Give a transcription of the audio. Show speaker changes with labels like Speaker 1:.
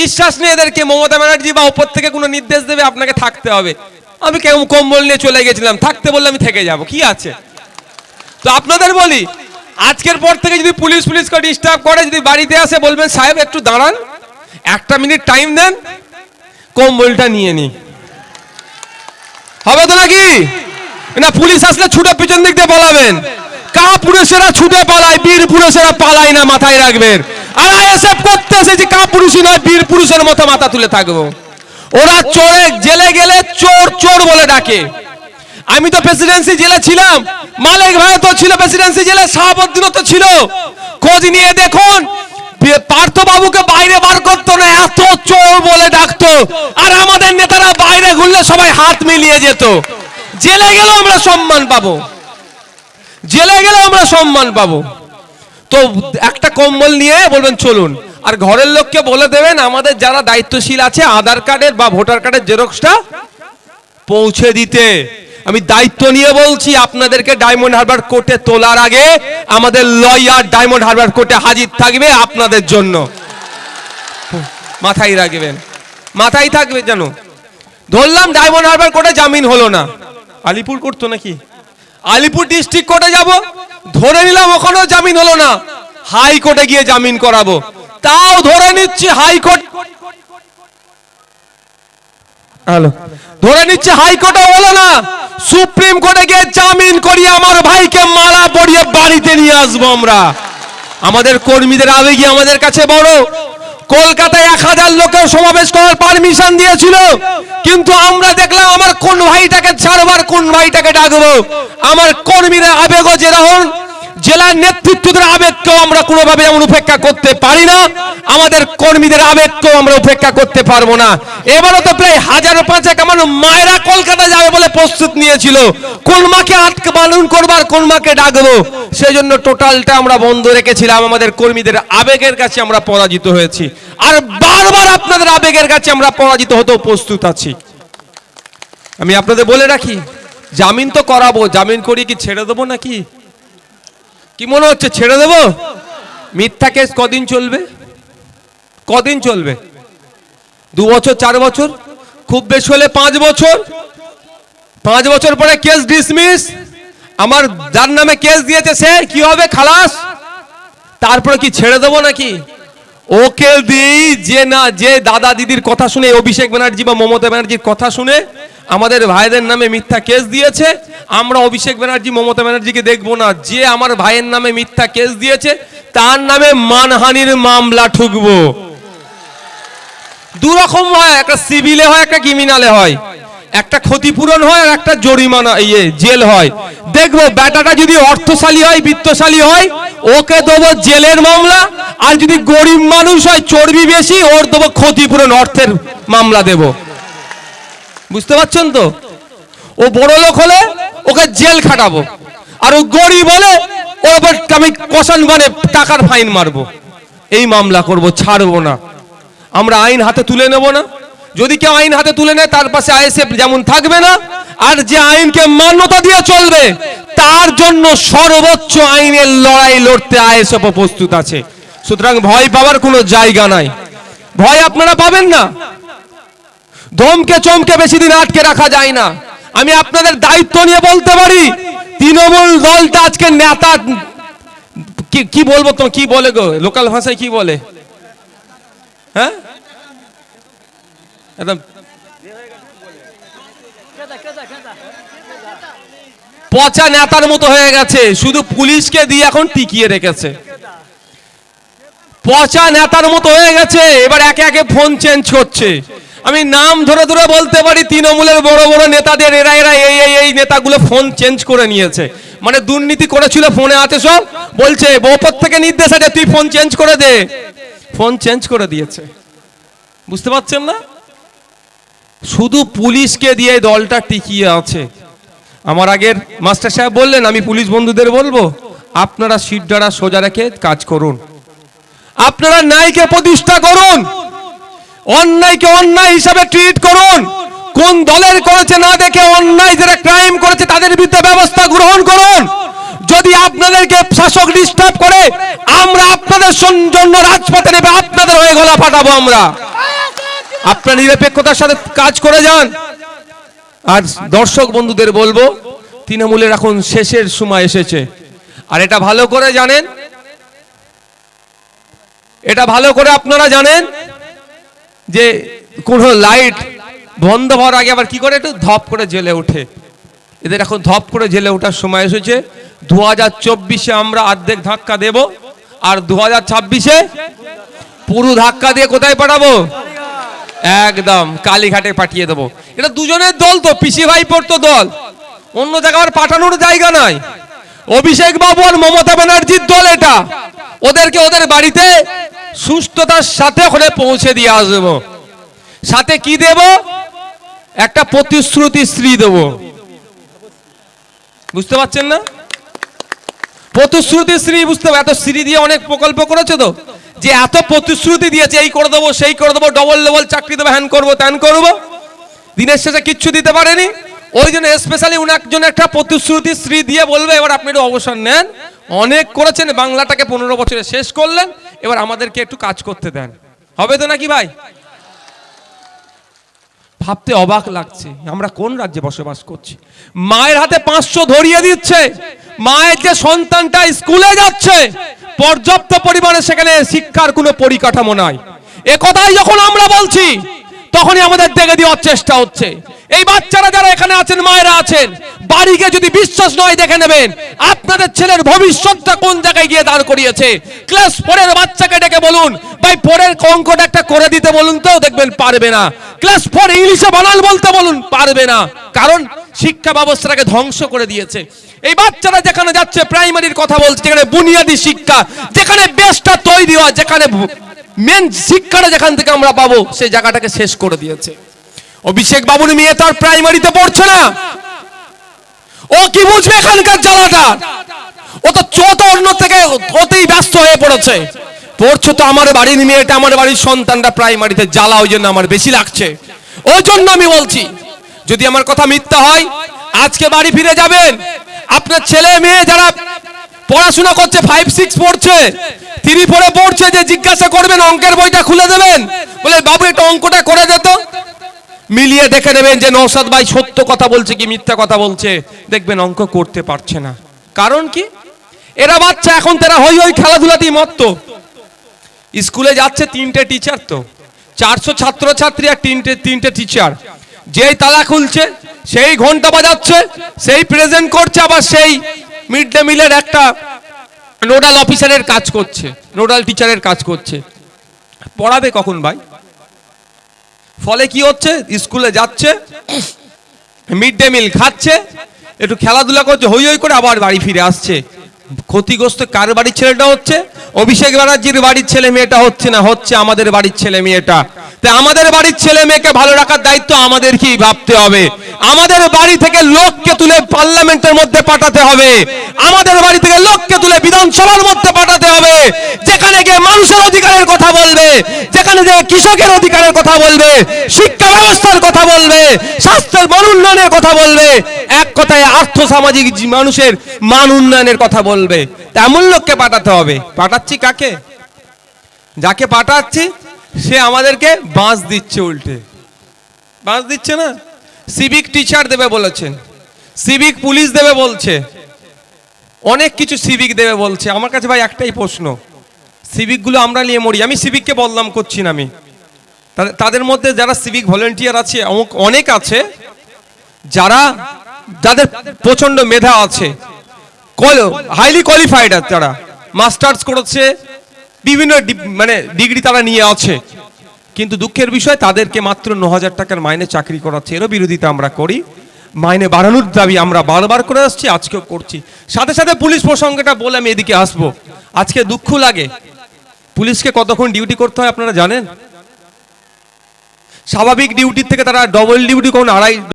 Speaker 1: বিশ্বাস নেই এদেরকে, মমতা ব্যানার্জি বা উপর থেকে কোনো নির্দেশ দেবে, আপনাকে থাকতে হবে। আমি কেউ কম্বল নিয়ে চলে গেছিলাম, থাকতে বললে আমি থেকে যাব, কি আছে? তো আপনাদের বলি, আজকের পর থেকে যদি পুলিশ পুলিশকে ডিস্টার্ব করে, যদি বাড়িতে আসে, বলবেন, সাহেব, একটু দাঁড়ান, একটা মিনিট টাইম দেন, কম্বলটা নিয়ে নি হবে তো নাকি? না, পুলিশ আসলে ছুটে পিছন দিক দিয়ে পালাবেন। কা পুরুষেরা ছুটে পালায় বীর পুরুষেরা পালায় না, মাথায় রাখবেন। আর আইএসএফ করতে এসেছি কা পুরুষই নয়, বীর পুরুষের মতো মাথা তুলে থাকব। ওরা চোরে, জেলে গেলে চোর চোর বলে ডাকে। আমি তো প্রেসিডেন্সি জেলে ছিলাম, মালিক ভাই তো ছিল প্রেসিডেন্সি জেলে, শাহাবুদ্দিনও তো ছিল। খোঁজ নিয়ে দেখুন পার্থ বাবুকে বাইরে বার করতো না, এত চোর বলে ডাকতো। আর আমাদের নেতারা বাইরে ঘুরলে সবাই হাত মিলিয়ে যেত। জেলে গেলেও আমরা সম্মান পাবো। জেলে গেলেও আমরা সম্মান পাবো। তো একটা কম্বল নিয়ে বলবেন, চলুন। আর ঘরের লোককে বলে দেবেন, আমাদের যারা দায়িত্বশীল আছে, আধার কার্ডের বা ভোটার কার্ডের জেরক্সটা পৌঁছে দিতে। আমি দায়িত্ব নিয়ে বলছি, আপনাদেরকে ডায়মন্ড হারবার কোর্টে তোলার আগে আমাদের লয়ার ডায়মন্ড হারবার কোর্টে হাজির থাকবে আপনাদের জন্য। মাথায় রাখবেন। মাথায় থাকবে জানো ধরলাম ডায়মন্ড হারবার কোর্টে জামিন হলো না। আলিপুর করতো নাকি? আলিপুর ডিস্ট্রিক্ট কোর্টে যাব? ধরে নিলাম ওখানেও জামিন হলো না। হাইকোর্টে গিয়ে জামিন করাবো। তাও ধরে নিচ্ছি হাইকোর্ট। হ্যালো। ধরে নিচ্ছে হাইকোর্টে হলো না। সুপ্রিম কোর্টে গিয়ে জামিন করিয়ে আমার ভাইকে মালা পরিয়ে বাড়িতে নিয়ে আসব আমরা। আমাদের কর্মীদের আবেগি আমাদের কাছে বড়। কলকাতায় এক হাজার লোকের সমাবেশ করার পারমিশন দিয়েছিল। কিন্তু আমরা দেখলাম আমার কোন ভাইটাকে ছাড়বার কোন ভাইটাকে ডাকবো। আমার কর্মীরা আবেগও যেরকম জেলার নেতৃত্বদের আবেগকেও আমরা কোনোভাবে এমন উপেক্ষা করতে পারি না। আমাদের কর্মীদের আবেগকেও আমরা উপেক্ষা করতে পারব না। এবারও তো প্রায় হাজার পাঁচেক আমার মায়েরা কলকাতা যাবে বলে প্রস্তুত নিয়েছিল। কোন মাকে আটকে পালন করবার কোন মাকে ডাকবো? সেই জন্য টোটালটা আমরা বন্ধ রেখেছিলাম। আমাদের কর্মীদের আবেগের কাছে আমরা পরাজিত হয়েছি। আর বারবার আপনাদের আবেগের কাছে আমরা পরাজিত হতেও প্রস্তুত আছি। আমি আপনাদের বলে রাখি, জামিন তো করাবো। জামিন করি কি ছেড়ে দেবো নাকি? কি মনে হচ্ছে, ছেড়ে দেবো? মিথ্যা কেস কদিন চলবে? কদিন চলবে? দু বছর, চার বছর? খুব বেশি হলে পাঁচ বছর? পাঁচ বছর পরে কেস ডিসমিস আমার যার নামে কেস দিয়েছে সে কি হবে, খালাস? তারপরে কি ছেড়ে দেবো নাকি? ওকে দিই, যে না, যে দাদা দিদির কথা শুনে, অভিষেক ব্যানার্জি বা মমতা ব্যানার্জির কথা শুনে আমাদের ভাইদের নামে মিথ্যা কেস দিয়েছে। আমরা অভিষেক ব্যানার্জি, মমতা ব্যানার্জিকে দেখব না। যে আমার ভাইয়ের নামে মিথ্যা কেস দিয়েছে, তার নামে মানহানির মামলা ঠুকবো। দু রকম হয়, একটা সিভিলে হয়, একটা ক্রিমিনালে হয়। একটা ক্ষতিপূরণ হয় আর একটা জরিমানা ইয়ে জেল হয়। দেখব ব্যাটাটা যদি অর্থশালী হয়, বিত্তশালী হয়, ওকে দেবো জেলের মামলা। আর যদি গরিব মানুষ হয়, চর্বি বেশি, ওর দেবো ক্ষতিপূরণ, অর্থের মামলা দেব। বুঝতে পারছেন তো? ও বড় লোক হলে ওকে জেল খাটাবো। আর ও গরিব হলে ওর আমি কষান মানে টাকার ফাইন মারবো। এই মামলা করব, ছাড়বো না। আমরা আইন হাতে তুলে নেব না। যদি কেউ আইন হাতে তুলে নেয়, তার পাশে আইএসএফ যেমন থাকবে না, আর যে আইনকে মান্যতা দিয়ে চলবে, তার জন্য সর্বোচ্চ আইনের লড়াই লড়তে আইএসএফ প্রস্তুত আছে। সুতরাং ভয় পাওয়ার কোনো জায়গা নাই। ভয় আপনারা পাবেন না। ধমকে চমকে বেশি দিন আটকে রাখা যায় না। আমি আপনাদের দায়িত্ব নিয়ে বলতে পারি, তৃণমূল দলটা আজকে নেতা কি বলব তো, কি বলে গো? লোকাল ভাষায় কি বলে? হ্যাঁ? একদম। পচা নেতার মতো হয়ে গেছে, শুধু পুলিশকে দিয়ে এখন টিকিয়ে রেখেছে। পচা নেতার মতো হয়ে গেছে, এবার একে একে ফোন চেঞ্জ করছে। আমি নাম ধরে ধরে বলতে পারি, তৃণমূলের বড় বড় নেতাদের, এরা এরা, এই এই এই নেতাগুলো ফোন চেঞ্জ করে নিয়েছে। মানে দুর্নীতি করেছিল ফোনে আছে সব। বলছে ওপর থেকে নির্দেশ আছে, তুই ফোন চেঞ্জ করে দে। ফোন চেঞ্জ করে দিয়েছে। বুঝতে পারছেন না? শুধু পুলিশকে দিয়ে দলটা টিকিয়ে আছে। আমার আগের মাস্টার সাহেব বললেন, আমি পুলিশ বন্ধুদের বলব, আপনারা সিটডারা সোজা রেখে কাজ করুন। আপনারা ন্যায়কে প্রতিষ্ঠা করুন। অন্যায়কে অন্যায় হিসাবে ট্রিট করুন। কোন দলের করেছে না দেখে অন্যায় যারা ক্রাইম করেছে তাদের বিরুদ্ধে ব্যবস্থা গ্রহণ করুন। যদি আপনাদেরকে শাসক ডিস্টার্ব করে, আমরা আপনাদের জন্য রাজপথে নেবে আপনাদের হয়ে গলা ফাটাবো আমরা। আপনার নিরপেক্ষতার সাথে কাজ করে যান। আর দর্শক বন্ধুদের বলব, তৃণমূলের এখন শেষের সময় এসেছে। আর এটা ভালো করে জানেন। এটা ভালো করে আপনারা জানেন। যে কোনো লাইট বন্ধ হওয়ার আগে আবার কি করে একটু ধপ করে জেলে ওঠে এদের এখন ধপ করে জেলে ওঠার সময় এসেছে। দু হাজার চব্বিশে আমরা অর্ধেক ধাক্কা দেব আর দু হাজার ছাব্বিশে পুরো ধাক্কা দিয়ে কোথায় পাঠাবো? একদম কালীঘাটে পাঠিয়ে দেবো। এটা দুজনের দল তো, পিসি ভাই পড়তো দল। অন্য জায়গায় আর পাঠানোর জায়গা নাই। অভিষেক বাবু আর মমতা ব্যানার্জির দল এটা। ওদেরকে ওদের বাড়িতে সুস্থতার সাথে ওখানে পৌঁছে দিয়ে আসব। সাথে কি দেব? একটা প্রতিশ্রুতি স্ত্রী দেব। বুঝতে পারছেন না? প্রতিশ্রুতি শ্রী বুঝতে এত স্ত্রী দিয়ে অনেক প্রকল্প করেছে তো? যে এত প্রতিশ্রুতি দিয়েছে, এই করে দেবো, সেই করে দেবো ডবল ডবল চাকরি দেবো হ্যান করব ত্যান করব। দিনের শেষে কিচ্ছু দিতে পারেনি। ওই জন্য স্পেশালি উনাকজন একটা প্রতিশ্রুতি শ্রী দিয়ে বলবে, এবার আপনি একটু অবসর নেন। অনেক করেছেন, বাংলাটাকে পনেরো বছরে শেষ করলেন। এবার আমাদেরকে একটু কাজ করতে দেন। হবে তো নাকি ভাই? ভাবতে অবাক লাগছে, আমরা কোন রাজ্যে বসবাস করছি? মায়ের হাতে পাঁচশো ধরিয়ে দিচ্ছে, মায়ের যে সন্তানটা স্কুলে যাচ্ছে, পর্যাপ্ত পরিমাণে সেখানে শিক্ষার কোনো পরিকাঠামো নাই। এ কথাই যখন আমরা বলছি, তখনই আমাদের দেখে দেওয়ার চেষ্টা হচ্ছে। এই বাচ্চারা যারা এখানে আছেন, মায়েরা আছেন বাড়িকে যদি বিশ্বাস নয়, দেখে নেবেন আপনাদের ছেলের ভবিষ্যৎটা কোন জায়গায় গিয়ে দাঁড় করিয়েছে। ক্লাস ফোরের বাচ্চাকে ডেকে বলুন, ভাই, ফোরের অঙ্কটা একটা করে দিতে বলুন তো, দেখবেন পারবে না। ক্লাস ফোর ইংলিশে বানাল বলতে বলুন, পারবে না। কারণ শিক্ষা ব্যবস্থাটাকে ধ্বংস করে দিয়েছে। এই বাচ্চারা যেখানে যাচ্ছে, প্রাইমারির কথা বলছে, যেখানে বুনিয়াদী শিক্ষা, যেখানে বেশটা তৈরি হয়, যেখানে মেন শিক্ষাটা যেখান থেকে আমরা পাবো, সেই জায়গাটাকে শেষ করে দিয়েছে। অভিষেক বাবুর মেয়ে তো আর প্রাইমারিতে পড়ছে না। ও কি বুঝবে এখানকার জ্বালাটা ও তো চৌতর্ণ থেকে ওতেই ব্যস্ত হয়ে পড়েছে। পড়ছো তো আমার বাড়ির মেয়েটা আমার বাড়ির সন্তানটা প্রাইমারিতে জ্বালা, ওই জন্য আমার বেশি লাগছে। ওই জন্য আমি বলছি, যদি আমার কথা মিথ্যা হয়, আজকে বাড়ি ফিরে যাবেন। আপনার ছেলে মেয়ে যারা পড়াশোনা করছে ফাইভ সিক্স পড়ছে তিনি পড়ে পড়ছে, যে জিজ্ঞাসা করবেন, অঙ্কের বইটা খুলে দেবেন, বলে, বাবু, একটু অঙ্কটা করে যেত মিলিয়ে দেখে নেবেন যে নৌসাদ ভাই সত্য কথা বলছে কি মিথ্যা কথা বলছে। দেখবেন অঙ্ক করতে পারছে না। কারণ কি? এরা বাচ্চা, এখন তারা হই হই খেলাধুলাতেই মত্ত। স্কুলে যাচ্ছে তিনটে টিচার তো। চারশো ছাত্রছাত্রী আর তিনটে তিনটে টিচার যেই তালা খুলছে, সেই ঘণ্টা বাজাচ্ছে, সেই প্রেজেন্ট করছে, আবার সেই মিড ডে মিলের একটা নোডাল অফিসারের কাজ করছে নোডাল টিচারের কাজ করছে। পড়াবে কখন ভাই? ফলে কি হচ্ছে? স্কুলে যাচ্ছে মিড ডে মিল খাচ্ছে, একটু খেলাধুলা করছে, হই হই করে আবার বাড়ি ফিরে আসছে। ক্ষতিগ্রস্ত কার বাড়ির ছেলেটা হচ্ছে? অভিষেক ব্যানার্জির বাড়ির ছেলে মেয়েটা হচ্ছে না, হচ্ছে আমাদের বাড়ির ছেলে মেয়েটা। তাই আমাদের বাড়ির ছেলে মেয়েকে ভালো রাখার দায়িত্ব আমাদেরকেই ভাবতে হবে। আমাদের বাড়ি থেকে লোককে তুলে পার্লামেন্টের মধ্যে পাঠাতে হবে। আমাদের বাড়ি থেকে লোককে তুলে বিধানসভার মধ্যে পাঠাতে হবে। যেখানে গিয়ে মানুষের অধিকারের কথা বলবে, যেখানে যে কৃষকের অধিকারের কথা বলবে, শিক্ষা ব্যবস্থার কথা বলবে, স্বাস্থ্যের মান উন্নয়নের কথা বলবে, এক কথায় আর্থ সামাজিক মানুষের মান উন্নয়নের কথা বলবে। তেমন লোককে পাঠাতে হবে। পাঠাচ্ছি কাকে? যাকে পাঠাচ্ছি সে আমাদেরকে বাঁশ দিচ্ছে উল্টে। বাঁশ দিচ্ছে না? সিভিক টিচার দেবে বলেছেন। সিভিক পুলিশ দেবে বলছে। অনেক কিছু সিভিক দেবে বলছে। আমার কাছে ভাই একটাই প্রশ্ন। সিভিকগুলো আমরা নিয়ে মরি। আমি সিভিককে বদনাম করছি না আমি। তাদের- মধ্যে যারা সিভিক ভলেন্টিয়ার আছে অনেক আছে, যারা যাদের প্রচণ্ড মেধা আছে। হাইলি কোয়ালিফাইড তারা। মাস্টার্স করেছে বিভিন্ন মানে ডিগ্রি তারা নিয়ে আছে। কিন্তু দুঃখের বিষয়, তাদেরকে মাত্র ন হাজার টাকার মাইনে চাকরি করাচ্ছে। এরও বিরোধিতা আমরা করি। মাইনে বাড়ানোর দাবি আমরা বারবার করে আসছি, আজকেও করছি। সাথে সাথে পুলিশ প্রসঙ্গটা বলে আমি এদিকে আসব। আজকে দুঃখ লাগে। পুলিশকে কতক্ষণ ডিউটি করতে হয় আপনারা জানেন? স্বাভাবিক ডিউটির থেকে তারা ডবল ডিউটি কোন আড়াই